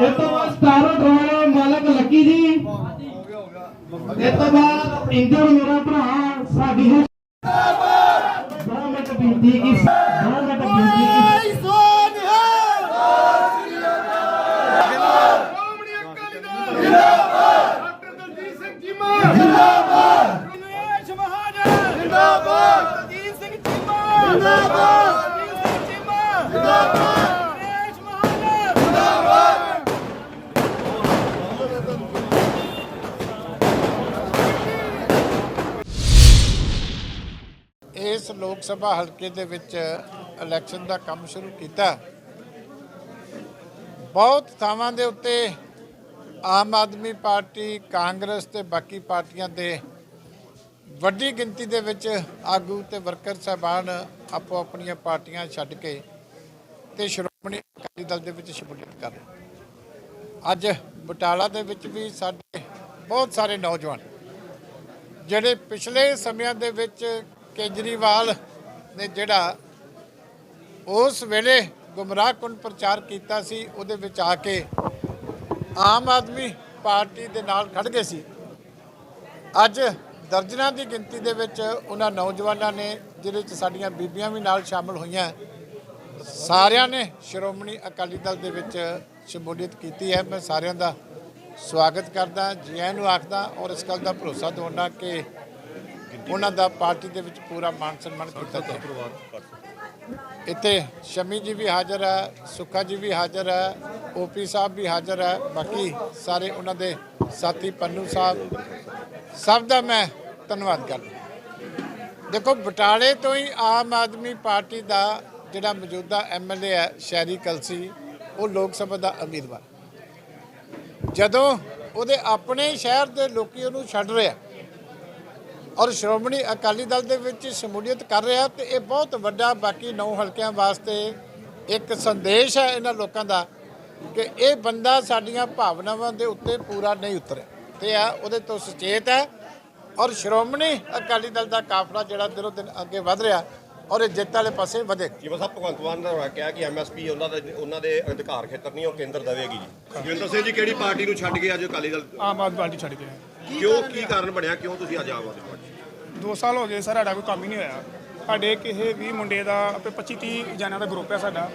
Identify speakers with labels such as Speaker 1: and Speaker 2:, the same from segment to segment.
Speaker 1: ਇਹ ਤੋਂ ਬਾਅਦ ਸਟਾਰ ਡਰਾਉਣ ਮਾਲਕ ਲੱਕੀ ਜੀ। ਇਹ ਤੋਂ ਬਾਅਦ ਇੰਦਰ ਮੇਰਾ ਭਰਾ ਸਾਡੀ
Speaker 2: ਇਸ ਲੋਕ ਸਭਾ ਹਲਕੇ ਦੇ ਵਿੱਚ ਇਲੈਕਸ਼ਨ ਦਾ ਕੰਮ ਸ਼ੁਰੂ ਕੀਤਾ। ਬਹੁਤ ਥਾਵਾਂ ਦੇ ਉੱਤੇ ਆਮ ਆਦਮੀ ਪਾਰਟੀ, ਕਾਂਗਰਸ ਤੇ ਬਾਕੀ ਪਾਰਟੀਆਂ ਦੇ ਵੱਡੀ ਗਿਣਤੀ ਦੇ ਵਿੱਚ ਆਗੂ ਤੇ ਵਰਕਰ ਸਾਹਿਬਾਨ ਆਪੋ ਆਪਣੀਆਂ ਪਾਰਟੀਆਂ ਛੱਡ ਕੇ ਤੇ ਸ਼੍ਰੋਮਣੀ ਅਕਾਲੀ ਦਲ ਦੇ ਵਿੱਚ ਸ਼ਮੂਲੀਅਤ ਕਰ ਅੱਜ ਬਟਾਲਾ ਦੇ ਵਿੱਚ ਵੀ ਸਾਡੇ ਬਹੁਤ ਸਾਰੇ ਨੌਜਵਾਨ, ਜਿਹੜੇ ਪਿਛਲੇ ਸਮਿਆਂ ਦੇ ਵਿੱਚ ਕੇਜਰੀਵਾਲ ਨੇ ਜਿਹੜਾ ਉਸ ਵੇਲੇ ਗੁੰਮਰਾਹਕੁਨ ਪ੍ਰਚਾਰ ਕੀਤਾ ਸੀ, ਉਹਦੇ ਵਿੱਚ ਆ ਕੇ ਆਮ ਆਦਮੀ ਪਾਰਟੀ ਦੇ ਨਾਲ ਖੜ ਗਏ ਸੀ। ਅੱਜ ਦਰਜਨਾਂ ਦੀ ਗਿਣਤੀ ਦੇ ਵਿੱਚ ਉਹਨਾਂ ਨੌਜਵਾਨਾਂ ਨੇ, ਜਿਹਦੇ ਵਿੱਚ ਸਾਡੀਆਂ ਬੀਬੀਆਂ ਵੀ ਨਾਲ ਸ਼ਾਮਲ ਹੋਈਆਂ, ਸਾਰਿਆਂ ਨੇ ਸ਼੍ਰੋਮਣੀ ਅਕਾਲੀ ਦਲ ਦੇ ਵਿੱਚ ਸ਼ਮੂਲੀਅਤ ਕੀਤੀ ਹੈ। ਮੈਂ ਸਾਰਿਆਂ ਦਾ ਸਵਾਗਤ ਕਰਦਾ, ਜੀ ਆਇਆਂ ਨੂੰ ਆਖਦਾ ਔਰ ਇਸ ਗੱਲ ਦਾ ਭਰੋਸਾ ਦਿਵਾਉਣਾ ਕਿ ਉਹਨਾਂ ਦਾ ਪਾਰਟੀ ਦੇ ਵਿੱਚ ਪੂਰਾ ਮਾਨ ਸਨਮਾਨ ਕੀਤਾ ਜਾਏ ਇੱਥੇ ਸ਼ਮੀ ਜੀ ਵੀ ਹਾਜ਼ਰ ਹੈ ਸੁੱਖਾ ਜੀ ਵੀ ਹਾਜ਼ਰ ਹੈ ਓਪੀ ਸਾਹਿਬ ਵੀ ਹਾਜ਼ਰ ਹੈ ਬਾਕੀ ਸਾਰੇ ਉਹਨਾਂ ਦੇ ਸਾਥੀ ਪੰਨੂ ਸਾਹਿਬ। ਸਭ ਦਾ ਮੈਂ ਧੰਨਵਾਦ ਕਰਦਾ। ਦੇਖੋ ਬਟਾਲੇ ਤੋਂ ਹੀ ਆਮ ਆਦਮੀ ਪਾਰਟੀ ਦਾ ਜਿਹੜਾ ਮੌਜੂਦਾ ਐਮਐਲਏ ਹੈ ਸ਼ਹਿਰੀ ਕਲਸੀ ਉਹ ਲੋਕ ਸਭਾ ਦਾ ਉਮੀਦਵਾਰ। ਜਦੋਂ ਉਹਦੇ ਆਪਣੇ ਸ਼ਹਿਰ ਦੇ ਲੋਕੀ ਉਹਨੂੰ ਛੱਡ ਰਿਹਾ ਔਰ ਸ਼੍ਰੋਮਣੀ ਅਕਾਲੀ ਦਲ ਦੇ ਵਿੱਚ ਸ਼ਮੂਲੀਅਤ ਕਰ ਰਿਹਾ ਤੇ ਇਹ ਬਹੁਤ ਵੱਡਾ ਬਾਕੀ ਨੌ ਹਲਕਿਆਂ ਵਾਸਤੇ ਇੱਕ ਸੰਦੇਸ਼ ਹੈ ਇਹਨਾਂ ਲੋਕਾਂ ਦਾ ਕਿ ਇਹ ਬੰਦਾ ਸਾਡੀਆਂ ਭਾਵਨਾਵਾਂ ਦੇ ਉੱਤੇ ਪੂਰਾ ਨਹੀਂ ਉਤਰਿਆ ਤੇ ਆ ਉਹਦੇ ਤੋਂ ਸੁਚੇਤ ਹੈ ਔਰ ਸ਼੍ਰੋਮਣੀ ਅਕਾਲੀ ਦਲ ਦਾ ਕਾਫਲਾ ਜਿਹੜਾ ਦਿਨੋਂ ਦਿਨ ਅੱਗੇ ਵਧ ਰਿਹਾ ਔਰ ਇਹ ਜਿੱਤ ਵਾਲੇ ਪਾਸੇ ਵਧੇ।
Speaker 3: ਜਿਵੇਂ ਸਾਹਿਬ ਭਗਵੰਤ ਮਾਨ ਨੇ ਹੋਇਆ ਕਿਹਾ ਕਿ ਐਮਐਸਪੀ ਉਹਨਾਂ ਦੇ ਉਹਨਾਂ ਦੇ ਅਧਿਕਾਰ ਖੇਤਰ ਨਹੀਂ ਉਹ ਕੇਂਦਰ ਦੇਵੇਗੀ ਜੀ। ਜਗਵਿੰਦਰ ਸਿੰਘ ਜੀ ਕਿਹੜੀ ਪਾਰਟੀ ਨੂੰ ਛੱਡ ਕੇ ਅੱਜ ਅਕਾਲੀ ਦਲ
Speaker 4: ਆਮ ਆਦਮੀ ਪਾਰਟੀ ਛੱਡ ਗਏ
Speaker 3: ਕਿਉਂ ਕੀ ਕਾਰਨ ਬਣਿਆ? ਕਿਉਂ ਤੁਸੀਂ ਅੱਜ ਪਾਰਟੀ
Speaker 4: ਦੋ ਸਾਲ ਹੋ ਗਏ ਸਰ ਸਾਡਾ ਕੋਈ ਕੰਮ ਹੀ ਨਹੀਂ ਹੋਇਆ। ਸਾਡੇ ਕਿਸੇ ਵੀ ਮੁੰਡੇ ਦਾ ਆਪੇ 25 30 ਜਣਿਆਂ ਦਾ ਗਰੁੱਪ ਹੈ ਸਾਡਾ।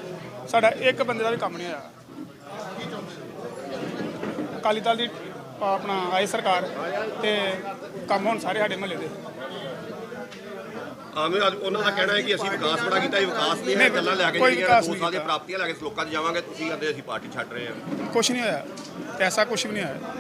Speaker 4: ਸਾਡਾ ਇੱਕ ਬੰਦੇ ਦਾ ਵੀ ਕੰਮ ਨਹੀਂ ਹੋਇਆ। ਅਕਾਲੀ ਦਲ ਦੀ ਆਪਣਾ ਆਈ ਸਰਕਾਰ ਤੇ ਕੰਮ ਹੁਣ ਸਾਰੇ ਸਾਡੇ ਮਹੱਲੇ ਦੇ।
Speaker 3: ਆਵੇਂ ਅੱਜ ਉਹਨਾਂ ਦਾ ਕਹਿਣਾ ਹੈ ਕਿ ਅਸੀਂ ਵਿਕਾਸ ਬੜਾ ਕੀਤਾ ਇਹ ਵਿਕਾਸ
Speaker 4: ਨਹੀਂ,
Speaker 3: ਗੱਲਾਂ ਲੈ ਕੇ ਜਿਹੜੀਆਂ ਦੋ ਸਾਲ ਦੀਆਂ। ਪ੍ਰਾਪਤੀਆਂ ਲੈ ਕੇ ਲੋਕਾਂ 'ਚ ਜਾਵਾਂਗੇ ਤੁਸੀਂ ਕਹਿੰਦੇ ਅਸੀਂ ਪਾਰਟੀ ਛੱਡ ਰਹੇ ਹਾਂ।
Speaker 4: ਕੁਛ ਨਹੀਂ ਹੋਇਆ। ਐਸਾ ਕੁਛ ਵੀ ਨਹੀਂ ਹੋਇਆ।